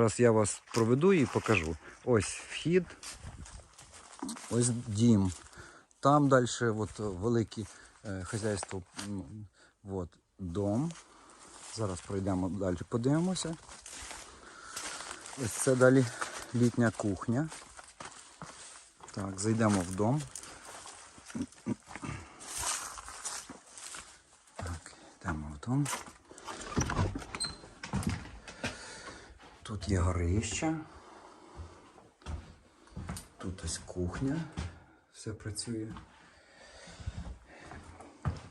Зараз я вас проведу і покажу. Ось вхід, ось дім. Там далі от, велике е, хазяйство, от, дом. Зараз пройдемо далі, подивимося. Ось це далі літня кухня. Так, зайдемо в дом. Так, йдемо в дом. Тут є горище. Тут ось кухня. Все працює.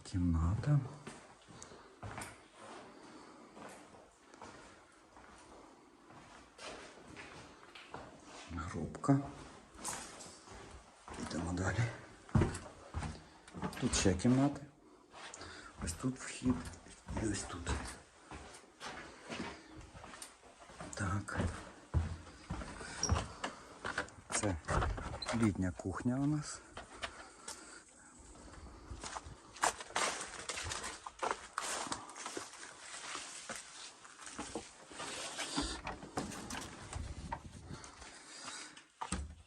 Кімната. Грубка. Йдемо далі. Тут ще кімнати. Ось тут вхід і ось тут. Так. Це літня кухня у нас.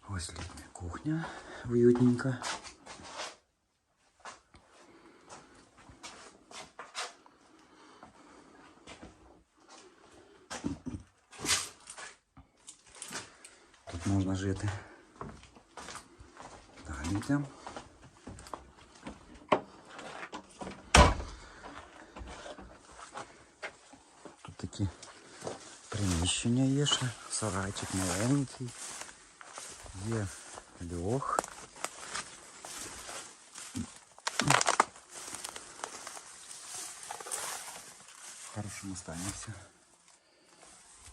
Ось літня кухня, уютненька. Тут можна жити. Далі йдемо. Тут такі приміщення є ще, сарайчик маленький, є льох. В хорошому стані все.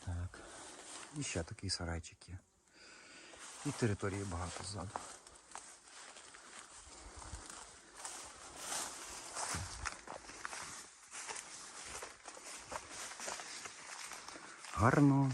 Так. І ще такий сарайчик є. І території багато ззаду. Гарно.